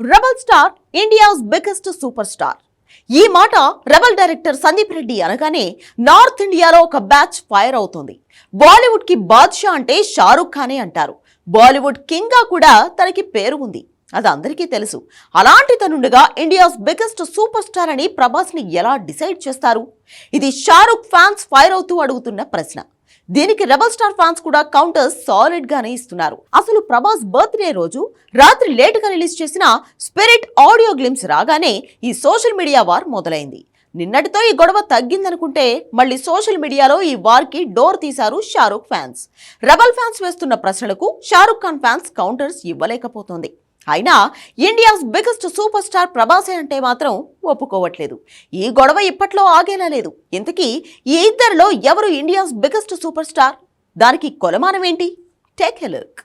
Rebel star India's biggest super star ఈ మాట rebel director Sandeep Reddy అనగానే నార్త్ ఇండియాలో ఒక బ్యాచ్ ఫైర్ అవుతుంది. బాలీవుడ్కి బాద్షా అంటే షారుఖ్ ఖానే అంటారు. బాలీవుడ్ కింగ్గా కూడా తనకి పేరు ఉంది. అది అందరికీ తెలుసు. అలాంటి తనుండగా ఇండియాస్ బిగ్గెస్ట్ సూపర్ స్టార్ అని ప్రభాస్ని ఎలా డిసైడ్ చేస్తారు? ఇది షారుఖ్ ఫ్యాన్స్ ఫైర్ అవుతూ అడుగుతున్న ప్రశ్న. దీనికి రెబల్ స్టార్ ఫ్యాన్స్ కూడా కౌంటర్స్ సాలిడ్ గానే ఇస్తున్నారు. అసలు ప్రభాస్ బర్త్డే రోజు రాత్రి లేట్గా రిలీజ్ చేసిన స్పిరిట్ ఆడియో గ్లిమ్స్ రాగానే ఈ సోషల్ మీడియా వార్ మొదలైంది. నిన్నటితో ఈ గొడవ తగ్గిందనుకుంటే మళ్ళీ సోషల్ మీడియాలో ఈ వార్కి డోర్ తీశారు షారుఖ్ ఫ్యాన్స్. రెబల్ ఫ్యాన్స్ వేస్తున్న ప్రశ్నలకు షారుఖ్ ఖాన్ ఫ్యాన్స్ కౌంటర్స్ ఇవ్వలేకపోతోంది. అయినా ఇండియాస్ బిగ్గెస్ట్ సూపర్ స్టార్ ప్రభాసే అంటే మాత్రం ఒప్పుకోవట్లేదు. ఈ గొడవ ఇప్పట్లో ఆగేలా లేదు. ఇంతకీ ఈ ఇద్దరిలో ఎవరు ఇండియాస్ బిగ్గెస్ట్ సూపర్ స్టార్ దానికి కొలమానం ఏంటి? Take a look.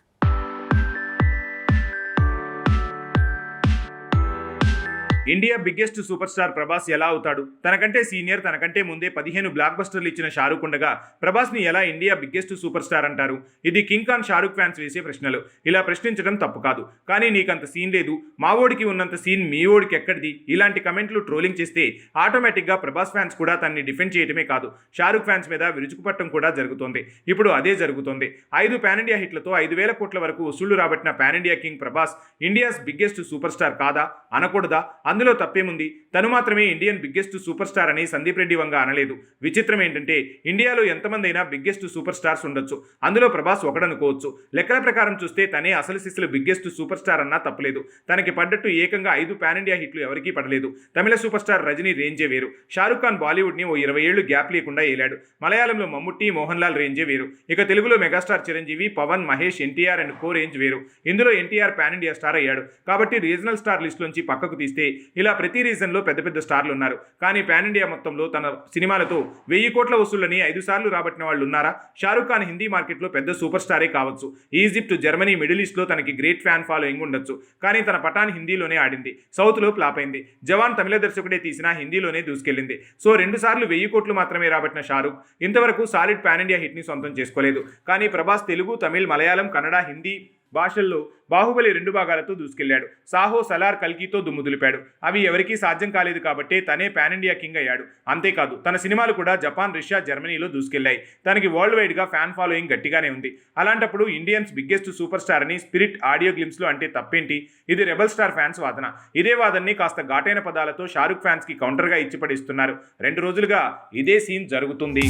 India biggest super star Prabhas ఎలా అవుతాడు? తనకంటే సీనియర్ తనకంటే ముందే పదిహేను బ్లాక్ బస్టర్లు ఇచ్చిన షారూక్ ఉండగా ప్రభాస్ని ఎలా ఇండియా బిగ్గెస్ట్ సూపర్ స్టార్ అంటారు? ఇది కింగ్ ఖాన్ షారూక్ ఫ్యాన్స్ వేసే ప్రశ్నలు. ఇలా ప్రశ్నించడం తప్పు కాదు. కానీ నీకంత సీన్ లేదు. మా ఓడికి ఉన్నంత సీన్ మీ ఓడికి ఎక్కడిది? ఇలాంటి కమెంట్లు ట్రోలింగ్ చేస్తే ఆటోమేటిక్గా ప్రభాస్ ఫ్యాన్స్ కూడా తన్ని డిఫెండ్ చేయడమే కాదు. షారూక్ ఫ్యాన్స్ మీద విరుచుకుపట్టం కూడా జరుగుతోంది. ఇప్పుడు అదే జరుగుతోంది. ఐదు పాన్ ఇండియా హిట్లతో ఐదు వేల కోట్ల వరకు వసూళ్ళు రాబట్టిన pan India king Prabhas India's biggest super star కాదా? అనకూడదా? అందులో తప్పేముంది? తను మాత్రమే ఇండియన్ బిగ్గెస్ట్ సూపర్ స్టార్ అని సందీప్ రెడ్డి వంగ అనలేదు. విచిత్రం ఏంటంటే ఇండియాలో ఎంతమంది అయినా బిగ్గెస్ట్ సూపర్ స్టార్స్ ఉండొచ్చు. అందులో ప్రభాస్ ఒకడనుకోవచ్చు. లెక్కల ప్రకారం చూస్తే తనే అసలు సిస్సులు బిగ్గెస్ట్ సూపర్ స్టార్ అన్నా తప్పలేదు. తనకి పడ్డట్టు ఏకంగా ఐదు పాన్ ఇండియా హిట్లు ఎవరికీ పడలేదు. తమిళ సూపర్ స్టార్ రజనీ రేంజే వేరు. షారుఖ్ ఖాన్ బాలీవుడ్ని ఓ ఇరవై ఏళ్ళు గ్యాప్ లేకుండా ఏలాడు. మలయాళంలో మమ్ముట్టి మోహన్ లాల్ రేంజే వేరు. ఇక తెలుగులో megastar Chiranjeevi Pawan Mahesh NTR and co range వేరు. ఇందులో ఎన్టీఆర్ పాన్ ఇండియా స్టార్ అయ్యాడు. కాబట్టి రీజనల్ స్టార్ లిస్ట్ నుంచి పక్కకు తీస్తే ఇలా ప్రతి రీజన్లో పెద్ద పెద్ద స్టార్లు ఉన్నారు. కానీ పాన్ ఇండియా మొత్తంలో తన సినిమాలతో వెయ్యి కోట్ల వసూళ్ళని ఐదు సార్లు రాబట్టిన వాళ్ళు ఉన్నారా? షారుఖ్ ఖాన్ హిందీ మార్కెట్లో పెద్ద సూపర్ స్టారే కావచ్చు. ఈజిప్ట్ జర్మనీ మిడిల్ ఈస్ట్లో తనకి గ్రేట్ ఫ్యాన్ ఫాలోయింగ్ ఉండొచ్చు. కానీ తన పటాన్ హిందీలోనే ఆడింది. సౌత్లో ఫ్లాప్ అయింది. జవాన్ తమిళ దర్శకుడే తీసినా హిందీలోనే దూసుకెళ్ళింది సో రెండు సార్లు వెయ్యి కోట్లు మాత్రమే రాబట్టిన షారుఖ్ ఇంతవరకు సాలిడ్ పాన్ ఇండియా హిట్ని సొంతం చేసుకోలేదు. కానీ ప్రభాస్ తెలుగు తమిళ్ మలయాళం కన్నడ హిందీ భాషల్లో బాహుబలి రెండు భాగాలతో దూసుకెళ్ళాడు సాహో సలార్ కల్కీతో దుమ్ముదులిపాడు అవి ఎవరికీ సాధ్యం కాలేదు కాబట్టే తనే పాన్ ఇండియా కింగ్ అయ్యాడు. అంతేకాదు తన సినిమాలు కూడా జపాన్ రష్యా జర్మనీలో దూసుకెళ్ళాయి తనకి వరల్డ్ వైడ్గా ఫ్యాన్ ఫాలోయింగ్ గట్టిగానే ఉంది. అలాంటప్పుడు ఇండియన్స్ బిగ్గెస్ట్ సూపర్ స్టార్ అని స్పిరిట్ ఆడియో గ్లిమ్స్లో అంటే తప్పేంటి? ఇది రెబల్ స్టార్ ఫ్యాన్స్ వాదన. ఇదే వాదనని కాస్త ఘాటైన పదాలతో షారుఖ్ ఫ్యాన్స్కి కౌంటర్గా ఇచ్చిపడిస్తున్నారు. రెండు రోజులుగా ఇదే సీన్ జరుగుతుంది.